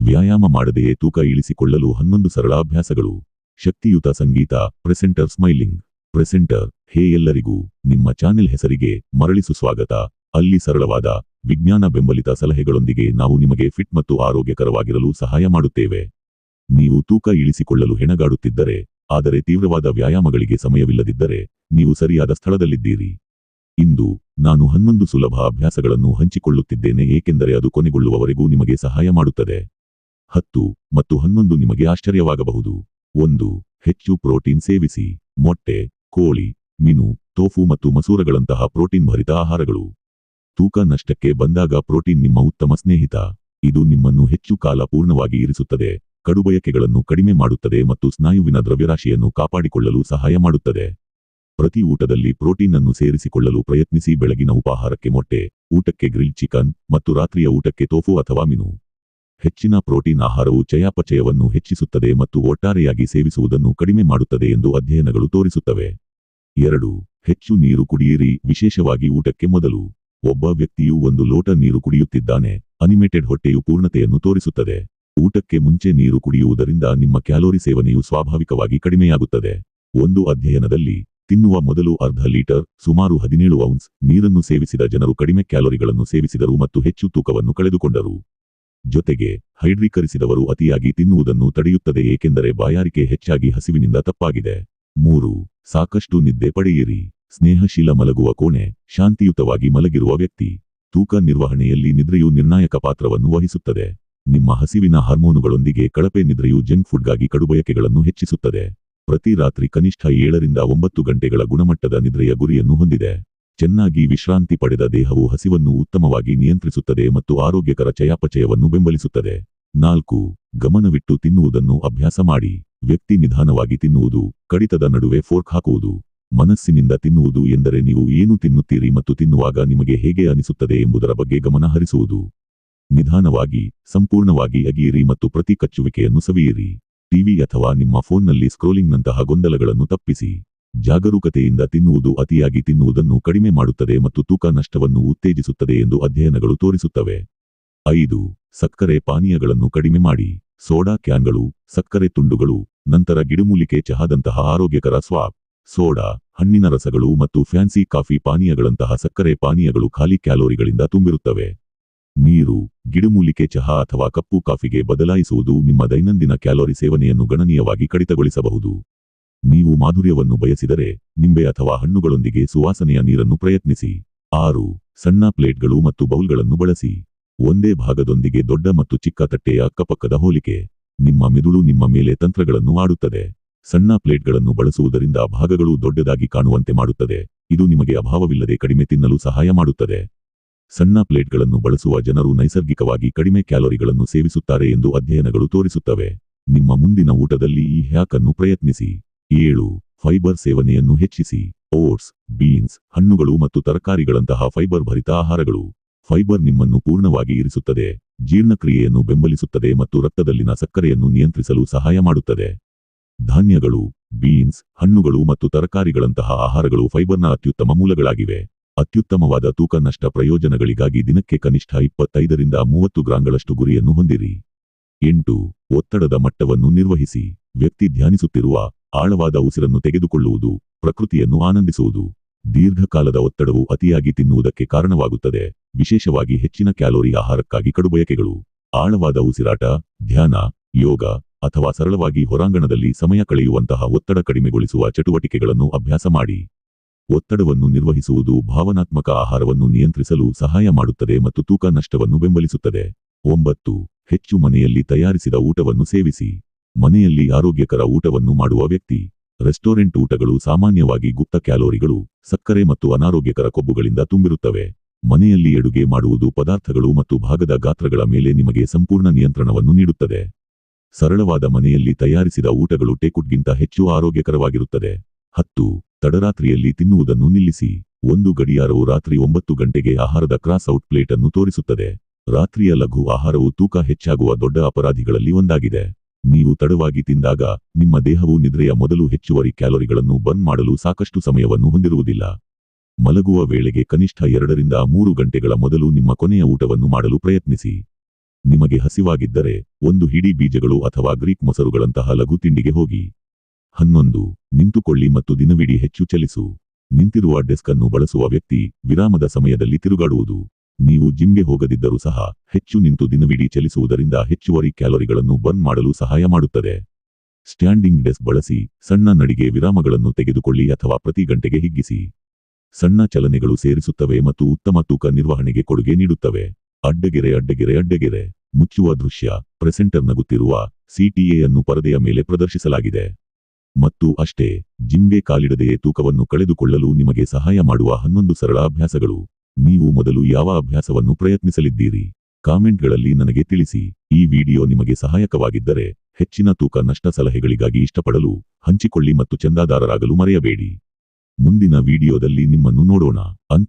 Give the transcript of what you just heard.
ವ್ಯಾಯಾಮ ಮಾಡದೆಯೇ ತೂಕ ಇಳಿಸಿಕೊಳ್ಳಲು ಹನ್ನೊಂದು ಸರಳ ಅಭ್ಯಾಸಗಳು ಶಕ್ತಿಯುತ ಸಂಗೀತ, ಪ್ರೆಸೆಂಟರ್ ಸ್ಮೈಲಿಂಗ್. ಪ್ರೆಸೆಂಟರ್, ಹೇ ಎಲ್ಲರಿಗೂ, ನಿಮ್ಮ ಚಾನೆಲ್ ಹೆಸರಿಗೆ ಮರಳಿ ಸ್ವಾಗತ ಅಲ್ಲಿ ಸರಳವಾದ, ವಿಜ್ಞಾನ ಬೆಂಬಲಿತ ಸಲಹೆಗಳೊಂದಿಗೆ ನಾವು ನಿಮಗೆ ಫಿಟ್ ಮತ್ತು ಆರೋಗ್ಯಕರವಾಗಿರಲು ಸಹಾಯ ಮಾಡುತ್ತೇವೆ. ನೀವು ತೂಕ ಇಳಿಸಿಕೊಳ್ಳಲು ಹೆಣಗಾಡುತ್ತಿದ್ದರೆ, ಆದರೆ ತೀವ್ರವಾದ ವ್ಯಾಯಾಮಗಳಿಗೆ ಸಮಯವಿಲ್ಲದಿದ್ದರೆ, ನೀವು ಸರಿಯಾದ ಸ್ಥಳದಲ್ಲಿದ್ದೀರಿ. ಇಂದು, ನಾನು ಹನ್ನೊಂದು ಸುಲಭ ಅಭ್ಯಾಸಗಳನ್ನು ಹಂಚಿಕೊಳ್ಳುತ್ತಿದ್ದೇನೆ, ಏಕೆಂದರೆ ಅದು ಕೊನೆಗೊಳ್ಳುವವರೆಗೂ ನಿಮಗೆ ಸಹಾಯ ಮಾಡುತ್ತದೆ. ಹತ್ತು ಮತ್ತು ಹನ್ನೊಂದು ನಿಮಗೆ ಆಶ್ಚರ್ಯವಾಗಬಹುದು. ಒಂದು, ಹೆಚ್ಚು ಪ್ರೋಟೀನ್ ಸೇವಿಸಿ. ಮೊಟ್ಟೆ, ಕೋಳಿ, ಮೀನು ತೋಫು ಮತ್ತು ಮಸೂರಗಳಂತಹ ಪ್ರೋಟೀನ್ ಭರಿತ ಆಹಾರಗಳು. ತೂಕ ನಷ್ಟಕ್ಕೆ ಬಂದಾಗ ಪ್ರೋಟೀನ್ ನಿಮ್ಮ ಉತ್ತಮ ಸ್ನೇಹಿತ. ಇದು ನಿಮ್ಮನ್ನು ಹೆಚ್ಚು ಕಾಲ ಪೂರ್ಣವಾಗಿ ಇರಿಸುತ್ತದೆ, ಕಡುಬಯಕೆಗಳನ್ನು ಕಡಿಮೆ ಮಾಡುತ್ತದೆ ಮತ್ತು ಸ್ನಾಯುವಿನ ದ್ರವ್ಯರಾಶಿಯನ್ನು ಕಾಪಾಡಿಕೊಳ್ಳಲು ಸಹಾಯ ಮಾಡುತ್ತದೆ. ಪ್ರತಿ ಊಟದಲ್ಲಿ ಪ್ರೋಟೀನ್ ಅನ್ನು ಸೇರಿಸಿಕೊಳ್ಳಲು ಪ್ರಯತ್ನಿಸಿ ಬೆಳಗಿನ ಉಪಾಹಾರಕ್ಕೆ ಮೊಟ್ಟೆ, ಊಟಕ್ಕೆ ಗ್ರಿಲ್ ಚಿಕನ್ ಮತ್ತು ರಾತ್ರಿಯ ಊಟಕ್ಕೆ ತೋಫು ಅಥವಾ ಮೀನು. ಹೆಚ್ಚಿನ ಪ್ರೋಟೀನ್ ಆಹಾರವು ಚಯಾಪಚಯವನ್ನು ಹೆಚ್ಚಿಸುತ್ತದೆ ಮತ್ತು ಒಟ್ಟಾರೆಯಾಗಿ ಸೇವಿಸುವುದನ್ನು ಕಡಿಮೆ ಮಾಡುತ್ತದೆ ಎಂದು ಅಧ್ಯಯನಗಳು ತೋರಿಸುತ್ತವೆ. ಎರಡು, ಹೆಚ್ಚು ನೀರು ಕುಡಿಯಿರಿ. ವಿಶೇಷವಾಗಿ ಊಟಕ್ಕೆ ಮೊದಲು. ಒಬ್ಬ ವ್ಯಕ್ತಿಯು ಒಂದು ಲೋಟ ನೀರು ಕುಡಿಯುತ್ತಿದ್ದಾನೆ. ಅನಿಮೇಟೆಡ್ ಹೊಟ್ಟೆಯು ಪೂರ್ಣತೆಯನ್ನು ತೋರಿಸುತ್ತದೆ. ಊಟಕ್ಕೆ ಮುಂಚೆ ನೀರು ಕುಡಿಯುವುದರಿಂದ ನಿಮ್ಮ ಕ್ಯಾಲೋರಿ ಸೇವನೆಯು ಸ್ವಾಭಾವಿಕವಾಗಿ ಕಡಿಮೆಯಾಗುತ್ತದೆ. ಒಂದು ಅಧ್ಯಯನದಲ್ಲಿ, ತಿನ್ನುವ ಮೊದಲು ಅರ್ಧ ಲೀಟರ್, ಸುಮಾರು ಹದಿನೇಳು ಔನ್ಸ್, ನೀರನ್ನು ಸೇವಿಸಿದ ಜನರು ಕಡಿಮೆ ಕ್ಯಾಲೋರಿಗಳನ್ನು ಸೇವಿಸಿದರು ಮತ್ತು ಹೆಚ್ಚು ತೂಕವನ್ನು ಕಳೆದುಕೊಂಡರು. ಜೊತೆಗೆ ಹೈಡ್ರೀಕರಿಸಿದವರು ಅತಿಯಾಗಿ ತಿನ್ನುವುದನ್ನು ತಡೆಯುತ್ತದೆ ಏಕೆಂದರೆ ಬಾಯಾರಿಕೆ ಹೆಚ್ಚಾಗಿ ಹಸಿವಿನಿಂದ ತಪ್ಪಾಗಿದೆ. ಮೂರು, ಸಾಕಷ್ಟು ನಿದ್ದೆ ಪಡೆಯಿರಿ. ಸ್ನೇಹಶೀಲ ಮಲಗುವ ಕೋಣೆ, ಶಾಂತಿಯುತವಾಗಿ ಮಲಗಿರುವ ವ್ಯಕ್ತಿ. ತೂಕ ನಿರ್ವಹಣೆಯಲ್ಲಿ ನಿದ್ರೆಯು ನಿರ್ಣಾಯಕ ಪಾತ್ರವನ್ನು ವಹಿಸುತ್ತದೆ. ನಿಮ್ಮ ಹಸಿವಿನ ಹಾರ್ಮೋನುಗಳೊಂದಿಗೆ ಕಳಪೆ ನಿದ್ರೆಯು ಜಂಕ್ ಫುಡ್ಗಾಗಿ ಕಡುಬಯಕೆಗಳನ್ನು ಹೆಚ್ಚಿಸುತ್ತದೆ. ಪ್ರತಿ ರಾತ್ರಿ ಕನಿಷ್ಠ ಏಳರಿಂದ ಒಂಬತ್ತು ಗಂಟೆಗಳ ಗುಣಮಟ್ಟದ ನಿದ್ರೆಯ ಗುರಿಯನ್ನು ಹೊಂದಿದೆ. ಚೆನ್ನಾಗಿ ವಿಶ್ರಾಂತಿ ಪಡೆದ ದೇಹವು ಹಸಿವನ್ನು ಉತ್ತಮವಾಗಿ ನಿಯಂತ್ರಿಸುತ್ತದೆ ಮತ್ತು ಆರೋಗ್ಯಕರ ಚಯಾಪಚಯವನ್ನು ಬೆಂಬಲಿಸುತ್ತದೆ. ನಾಲ್ಕು, ಗಮನವಿಟ್ಟು ತಿನ್ನುವುದನ್ನು ಅಭ್ಯಾಸ ಮಾಡಿ. ವ್ಯಕ್ತಿ ನಿಧಾನವಾಗಿ ತಿನ್ನುವುದು, ಕಡಿತದ ನಡುವೆ ಫೋರ್ಕ್ ಹಾಕುವುದು. ಮನಸ್ಸಿನಿಂದ ತಿನ್ನುವುದು ಎಂದರೆ ನೀವು ಏನು ತಿನ್ನುತ್ತೀರಿ ಮತ್ತು ತಿನ್ನುವಾಗ ನಿಮಗೆ ಹೇಗೆ ಅನಿಸುತ್ತದೆ ಎಂಬುದರ ಬಗ್ಗೆ ಗಮನ ಹರಿಸುವುದು. ನಿಧಾನವಾಗಿ, ಸಂಪೂರ್ಣವಾಗಿ ಅಗಿಯಿರಿ ಮತ್ತು ಪ್ರತಿ ಕಚ್ಚುವಿಕೆಯನ್ನು ಸವಿಯಿರಿ. ಟಿವಿ ಅಥವಾ ನಿಮ್ಮ ಫೋನ್ನಲ್ಲಿ ಸ್ಕ್ರೋಲಿಂಗ್ನಂತಹ ಗೊಂದಲಗಳನ್ನು ತಪ್ಪಿಸಿ. ಜಾಗರೂಕತೆಯಿಂದ ತಿನ್ನುವುದು ಅತಿಯಾಗಿ ತಿನ್ನುವುದನ್ನು ಕಡಿಮೆ ಮಾಡುತ್ತದೆ ಮತ್ತು ತೂಕ ನಷ್ಟವನ್ನು ಉತ್ತೇಜಿಸುತ್ತದೆ ಎಂದು ಅಧ್ಯಯನಗಳು ತೋರಿಸುತ್ತವೆ. ಐದು, ಸಕ್ಕರೆ ಪಾನೀಯಗಳನ್ನು ಕಡಿಮೆ ಮಾಡಿ. ಸೋಡಾ ಕ್ಯಾನ್ಗಳು, ಸಕ್ಕರೆ ತುಂಡುಗಳು, ನಂತರ ಗಿಡಮೂಲಿಕೆ ಚಹಾದಂತಹ ಆರೋಗ್ಯಕರ ಸ್ವಾಪ್ ಸೋಡಾ, ಹಣ್ಣಿನ ರಸಗಳು ಮತ್ತು ಫ್ಯಾನ್ಸಿ ಕಾಫಿ ಪಾನೀಯಗಳಂತಹ ಸಕ್ಕರೆ ಪಾನೀಯಗಳು ಖಾಲಿ ಕ್ಯಾಲೋರಿಗಳಿಂದ ತುಂಬಿರುತ್ತವೆ. ನೀರು, ಗಿಡಮೂಲಿಕೆ ಚಹಾ ಅಥವಾ ಕಪ್ಪು ಕಾಫಿಗೆ ಬದಲಾಯಿಸುವುದು ನಿಮ್ಮ ದೈನಂದಿನ ಕ್ಯಾಲೋರಿ ಸೇವನೆಯನ್ನು ಗಣನೀಯವಾಗಿ ಕಡಿತಗೊಳಿಸಬಹುದು. ನೀವು ಮಾಧುರ್ಯವನ್ನು ಬಯಸಿದರೆ ನಿಂಬೆ ಅಥವಾ ಹಣ್ಣುಗಳೊಂದಿಗೆ ಸುವಾಸನೆಯ ನೀರನ್ನು ಪ್ರಯತ್ನಿಸಿ. ಆರು, ಸಣ್ಣ ಪ್ಲೇಟ್ಗಳು ಮತ್ತು ಬೌಲ್ಗಳನ್ನು ಬಳಸಿ. ಒಂದೇ ಭಾಗದೊಂದಿಗೆ ದೊಡ್ಡ ಮತ್ತು ಚಿಕ್ಕ ತಟ್ಟೆಯ ಅಕ್ಕಪಕ್ಕದ ಹೋಲಿಕೆ. ನಿಮ್ಮ ಮಿದುಳು ನಿಮ್ಮ ಮೇಲೆ ತಂತ್ರಗಳನ್ನು ಆಡುತ್ತದೆ. ಸಣ್ಣ ಪ್ಲೇಟ್ಗಳನ್ನು ಬಳಸುವುದರಿಂದ ಭಾಗಗಳು ದೊಡ್ಡದಾಗಿ ಕಾಣುವಂತೆ ಮಾಡುತ್ತದೆ. ಇದು ನಿಮಗೆ ಅಭಾವವಿಲ್ಲದೆ ಕಡಿಮೆ ತಿನ್ನಲು ಸಹಾಯ ಮಾಡುತ್ತದೆ. ಸಣ್ಣ ಪ್ಲೇಟ್ಗಳನ್ನು ಬಳಸುವ ಜನರು ನೈಸರ್ಗಿಕವಾಗಿ ಕಡಿಮೆ ಕ್ಯಾಲೋರಿಗಳನ್ನು ಸೇವಿಸುತ್ತಾರೆ ಎಂದು ಅಧ್ಯಯನಗಳು ತೋರಿಸುತ್ತವೆ. ನಿಮ್ಮ ಮುಂದಿನ ಊಟದಲ್ಲಿ ಈ ಹ್ಯಾಕ್ ಅನ್ನು ಪ್ರಯತ್ನಿಸಿ. ಏಳು, ಫೈಬರ್ ಸೇವನೆಯನ್ನು ಹೆಚ್ಚಿಸಿ, ಓಟ್ಸ್, ಬೀನ್ಸ್, ಹಣ್ಣುಗಳು ಮತ್ತು ತರಕಾರಿಗಳಂತಹ ಫೈಬರ್ ಭರಿತ ಆಹಾರಗಳು. ಫೈಬರ್ ನಿಮ್ಮನ್ನು ಪೂರ್ಣವಾಗಿ ಇರಿಸುತ್ತದೆ, ಜೀರ್ಣಕ್ರಿಯೆಯನ್ನು ಬೆಂಬಲಿಸುತ್ತದೆ ಮತ್ತು ರಕ್ತದಲ್ಲಿನ ಸಕ್ಕರೆಯನ್ನು ನಿಯಂತ್ರಿಸಲು ಸಹಾಯ ಮಾಡುತ್ತದೆ. ಧಾನ್ಯಗಳು, ಬೀನ್ಸ್, ಹಣ್ಣುಗಳು ಮತ್ತು ತರಕಾರಿಗಳಂತಹ ಆಹಾರಗಳು ಫೈಬರ್ನ ಅತ್ಯುತ್ತಮ ಮೂಲಗಳಾಗಿವೆ. ಅತ್ಯುತ್ತಮವಾದ ತೂಕ ನಷ್ಟ ಪ್ರಯೋಜನಗಳಿಗಾಗಿ ದಿನಕ್ಕೆ ಕನಿಷ್ಠ ಇಪ್ಪತ್ತೈದರಿಂದ ಮೂವತ್ತು ಗ್ರಾಂಗಳಷ್ಟು ಗುರಿಯನ್ನು ಹೊಂದಿರಿ. ಎಂಟು, ಒತ್ತಡದ ಮಟ್ಟವನ್ನು ನಿರ್ವಹಿಸಿ, ವ್ಯಕ್ತಿ ಧ್ಯಾನಿಸುತ್ತಿರುವ ಆಳವಾದ ಉಸಿರನ್ನು ತೆಗೆದುಕೊಳ್ಳುವುದು, ಪ್ರಕೃತಿಯನ್ನು ಆನಂದಿಸುವುದು. ದೀರ್ಘಕಾಲದ ಒತ್ತಡವು ಅತಿಯಾಗಿ ತಿನ್ನುವುದಕ್ಕೆ ಕಾರಣವಾಗುತ್ತದೆ. ವಿಶೇಷವಾಗಿ ಹೆಚ್ಚಿನ ಕ್ಯಾಲೋರಿ ಆಹಾರಕ್ಕಾಗಿ ಕಡುಬಯಕೆಗಳು. ಆಳವಾದ ಉಸಿರಾಟ, ಧ್ಯಾನ, ಯೋಗ ಅಥವಾ ಸರಳವಾಗಿ ಹೊರಾಂಗಣದಲ್ಲಿ ಸಮಯ ಕಳೆಯುವಂತಹ ಒತ್ತಡ ಕಡಿಮೆಗೊಳಿಸುವ ಚಟುವಟಿಕೆಗಳನ್ನು ಅಭ್ಯಾಸ ಮಾಡಿ. ಒತ್ತಡವನ್ನು ನಿರ್ವಹಿಸುವುದು ಭಾವನಾತ್ಮಕ ಆಹಾರವನ್ನು ನಿಯಂತ್ರಿಸಲು ಸಹಾಯ ಮಾಡುತ್ತದೆ ಮತ್ತು ತೂಕ ನಷ್ಟವನ್ನು ಬೆಂಬಲಿಸುತ್ತದೆ. ಒಂಬತ್ತು, ಹೆಚ್ಚು ಮನೆಯಲ್ಲಿ ತಯಾರಿಸಿದ ಊಟವನ್ನು ಸೇವಿಸಿ. ಮನೆಯಲ್ಲಿ ಆರೋಗ್ಯಕರ ಊಟವನ್ನು ಮಾಡುವ ವ್ಯಕ್ತಿ. ರೆಸ್ಟೋರೆಂಟ್ ಊಟಗಳು ಸಾಮಾನ್ಯವಾಗಿ ಗುಪ್ತ ಕ್ಯಾಲೋರಿಗಳು, ಸಕ್ಕರೆ ಮತ್ತು ಅನಾರೋಗ್ಯಕರ ಕೊಬ್ಬುಗಳಿಂದ ತುಂಬಿರುತ್ತವೆ. ಮನೆಯಲ್ಲಿ ಅಡುಗೆ ಮಾಡುವುದು ಪದಾರ್ಥಗಳು ಮತ್ತು ಭಾಗದ ಗಾತ್ರಗಳ ಮೇಲೆ ನಿಮಗೆ ಸಂಪೂರ್ಣ ನಿಯಂತ್ರಣವನ್ನು ನೀಡುತ್ತದೆ. ಸರಳವಾದ ಮನೆಯಲ್ಲಿ ತಯಾರಿಸಿದ ಊಟಗಳು ಟೇಕುಟ್ಗಿಂತ ಹೆಚ್ಚು ಆರೋಗ್ಯಕರವಾಗಿರುತ್ತದೆ. ಹತ್ತು, ತಡರಾತ್ರಿಯಲ್ಲಿ ತಿನ್ನುವುದನ್ನು ನಿಲ್ಲಿಸಿ. ಒಂದು ಗಡಿಯಾರವು ರಾತ್ರಿ ಒಂಬತ್ತು ಗಂಟೆಗೆ ಆಹಾರದ ಕ್ರಾಸ್ ಔಟ್ ಪ್ಲೇಟ್ ಅನ್ನು ತೋರಿಸುತ್ತದೆ. ರಾತ್ರಿಯ ಲಘು ಆಹಾರವು ತೂಕ ಹೆಚ್ಚಾಗುವ ದೊಡ್ಡ ಅಪರಾಧಿಗಳಲ್ಲಿ ಒಂದಾಗಿದೆ. ನೀವು ತಡವಾಗಿ ತಿಂದಾಗ ನಿಮ್ಮ ದೇಹವು ನಿದ್ರೆಯ ಮೊದಲು ಹೆಚ್ಚುವರಿ ಕ್ಯಾಲೋರಿಗಳನ್ನು ಬರ್ನ್ ಮಾಡಲು ಸಾಕಷ್ಟು ಸಮಯವನ್ನು ಹೊಂದಿರುವುದಿಲ್ಲ. ಮಲಗುವ ವೇಳೆಗೆ ಕನಿಷ್ಠ ಎರಡರಿಂದ ಮೂರು ಗಂಟೆಗಳ ಮೊದಲು ನಿಮ್ಮ ಕೊನೆಯ ಊಟವನ್ನು ಮಾಡಲು ಪ್ರಯತ್ನಿಸಿ. ನಿಮಗೆ ಹಸಿವಾಗಿದ್ದರೆ ಒಂದು ಹಿಡಿ ಬೀಜಗಳು ಅಥವಾ ಗ್ರೀಕ್ ಮೊಸರುಗಳಂತಹ ಲಘು ತಿಂಡಿಗೆ ಹೋಗಿ. ಹನ್ನೊಂದು, ನಿಂತುಕೊಳ್ಳಿ ಮತ್ತು ದಿನವಿಡೀ ಹೆಚ್ಚು ಚಲಿಸು. ನಿಂತಿರುವ ಡೆಸ್ಕ್ ಅನ್ನು ಬಳಸುವ ವ್ಯಕ್ತಿ ವಿರಾಮದ ಸಮಯದಲ್ಲಿ ತಿರುಗಾಡುವುದು. ನೀವು ಜಿಮ್ಗೆ ಹೋಗದಿದ್ದರೂ ಸಹ ಹೆಚ್ಚು ನಿಂತು ದಿನವಿಡೀ ಚಲಿಸುವುದರಿಂದ ಹೆಚ್ಚುವರಿ ಕ್ಯಾಲೋರಿಗಳನ್ನು ಬರ್ನ್ ಮಾಡಲು ಸಹಾಯ ಮಾಡುತ್ತದೆ. ಸ್ಟ್ಯಾಂಡಿಂಗ್ ಡೆಸ್ಕ್ ಬಳಸಿ ಸಣ್ಣ ನಡಿಗೆ ವಿರಾಮಗಳನ್ನು ತೆಗೆದುಕೊಳ್ಳಿ ಅಥವಾ ಪ್ರತಿ ಗಂಟೆಗೆ ಹಿಗ್ಗಿಸಿ. ಸಣ್ಣ ಚಲನೆಗಳು ಸೇರಿಸುತ್ತವೆ ಮತ್ತು ಉತ್ತಮ ತೂಕ ನಿರ್ವಹಣೆಗೆ ಕೊಡುಗೆ ನೀಡುತ್ತವೆ. ಅಡ್ಡಗೆರೆ ಅಡ್ಡಗೆರೆ ಅಡ್ಡಗೆರೆ. ಮುಚ್ಚುವ ದೃಶ್ಯ, ಪ್ರೆಸೆಂಟರ್ ನಗುತ್ತಿರುವ ಸಿಟಿಎ ಅನ್ನು ಪರದೆಯ ಮೇಲೆ ಪ್ರದರ್ಶಿಸಲಾಗಿದೆ. ಮತ್ತು ಅಷ್ಟೇ, ಜಿಮ್ಗೆ ಕಾಲಿಡದೆಯೇ ತೂಕವನ್ನು ಕಳೆದುಕೊಳ್ಳಲು ನಿಮಗೆ ಸಹಾಯ ಮಾಡುವ ಹನ್ನೊಂದು ಸರಳ ಅಭ್ಯಾಸಗಳು. ನೀವು ಮೊದಲು ಯಾವ ಅಭ್ಯಾಸವನ್ನು ಪ್ರಯತ್ನಿಸಲಿದ್ದೀರಿ? ಕಾಮೆಂಟ್ಗಳಲ್ಲಿ ನನಗೆ ತಿಳಿಸಿ. ಈ ವಿಡಿಯೋ ನಿಮಗೆ ಸಹಾಯಕವಾಗಿದ್ದರೆ ಹೆಚ್ಚಿನ ತೂಕ ನಷ್ಟ ಸಲಹೆಗಳಿಗಾಗಿ ಇಷ್ಟಪಡಲು ಹಂಚಿಕೊಳ್ಳಿ ಮತ್ತು ಚಂದಾದಾರರಾಗಲು ಮರೆಯಬೇಡಿ. ಮುಂದಿನ ವಿಡಿಯೋದಲ್ಲಿ ನಿಮ್ಮನ್ನು ನೋಡೋಣ.